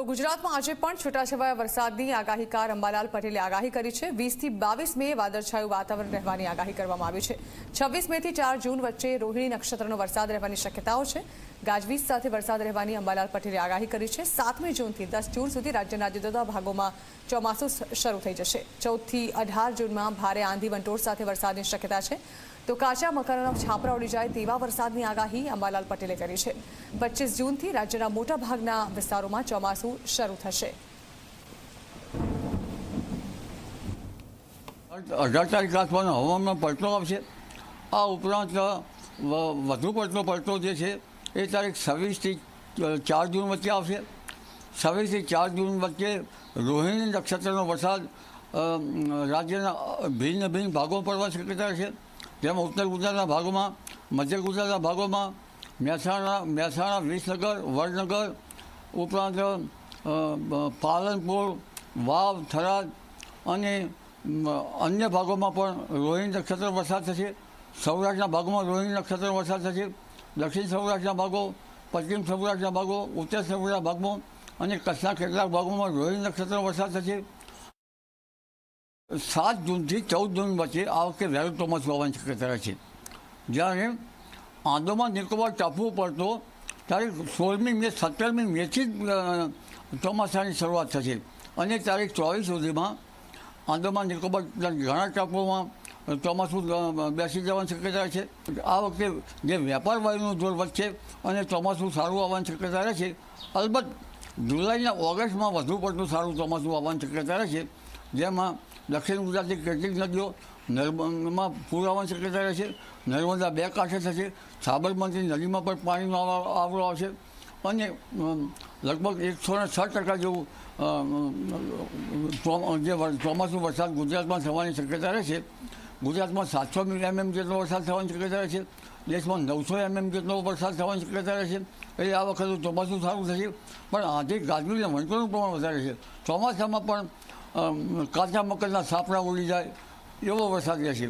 તો ગુજરાતમાં આજે પણ છૂટાછવાયા વરસાદની આગાહીકાર અંબાલાલ પટેલે આગાહી કરી છે. વીસથી બાવીસ મે વાદળછાયું વાતાવરણ રહેવાની આગાહી કરવામાં આવી છે. છવ્વીસ મેથી ચાર જૂન વચ્ચે રોહિણી નક્ષત્રનો વરસાદ રહેવાની શક્યતાઓ છે. ગાજવીજ સાથે વરસાદ રહેવાની અંબાલાલ પટેલે આગાહી કરી છે. સાતમી જૂનથી દસ જૂન સુધી રાજ્યના જુદા ભાગોમાં ચોમાસું શરૂ થઈ જશે. ચૌદથી અઢાર જૂનમાં ભારે આંધી વંટોળ સાથે વરસાદની શક્યતા છે. તો કાચા મકાનોના છાપરા ઉડી જાય તેવા વરસાદની આગાહી અંબાલાલ પટેલે કરી છે. પચીસ જૂનથી રાજ્યના મોટા ભાગના વિસ્તારોમાં ચોમાસું શરૂ થશે. અઢાર તારીખ આસપાસ હવામાનમાં પલટો આવશે. આ ઉપરાંત વધુ પડતો પલટો જે છે એ તારીખ છવ્વીસથી ચાર જૂન વચ્ચે આવશે. છવ્વીસથી ચાર જૂન વચ્ચે રોહિણી નક્ષત્રનો વરસાદ રાજ્યના ભિન્ન ભિન્ન ભાગો પડવા શક્યતા છે. જેમાં ઉત્તર ગુજરાતના ભાગોમાં, મધ્ય ગુજરાતના ભાગોમાં, મહેસાણા મહેસાણા, વિસનગર, વડનગર, ઉપરાંત પાલનપુર, વાવ, થરાદ અને અન્ય ભાગોમાં પણ રોહિણી નક્ષત્ર વરસાદ થશે. સૌરાષ્ટ્રના ભાગોમાં રોહિણી નક્ષત્ર વરસાદ થશે. દક્ષિણ સૌરાષ્ટ્રના ભાગો, પશ્ચિમ સૌરાષ્ટ્રના ભાગો, ઉત્તર સૌરાષ્ટ્રના ભાગમાં અને કચ્છના કેટલાક ભાગોમાં રોહિણી નક્ષત્ર વરસાદ થશે. સાત જૂનથી ચૌદ જૂન વચ્ચે આ વખતે વહેલું ચોમાસું આવવાની શક્યતા છે જ્યારે આંદોમાન નિકોબાર ટાપુ પર તો તારીખ સોળમી મે, સત્તરમી મેથી જ ચોમાસાની શરૂઆત થશે. અને તારીખ ચોવીસ સુધીમાં આંદોમાન નિકોબાર, ઘણા ટાપુઓમાં ચોમાસું બેસી જવાની શક્યતા છે. આ વખતે જે વેપાર વાયુનું જોર વધશે અને ચોમાસું સારું આવવાની શક્યતા રહે છે, અલબત્ત જુલાઈના ઓગસ્ટમાં વધુ પડતું સારું ચોમાસું આવવાની શક્યતા રહે છે, જેમાં દક્ષિણ ગુજરાતની કેટલીક નદીઓ નર્મદામાં પૂર આવવાની શક્યતા રહે છે, નર્મદા બે કાંઠે થશે, સાબરમતી નદીમાં પણ પાણીનો આવા- આવરો આવશે અને લગભગ એકસો ને છ ટકા જેવું જે ચોમાસું વરસાદ ગુજરાતમાં થવાની શક્યતા રહે છે. ગુજરાતમાં સાતસો એમએમ જેટલો વરસાદ થવાની શક્યતા છે દેશમાં નવસો એમએમ જેટલો વરસાદ થવાની શક્યતા છે એટલે આ વખતે ચોમાસું સારું થશે પણ આજે ગાજવીને વંટોળનું પ્રમાણ વધારે છે ચોમાસામાં પણ કાચા મકરના સાપડા ઉડી જાય એવો વરસાદ રહેશે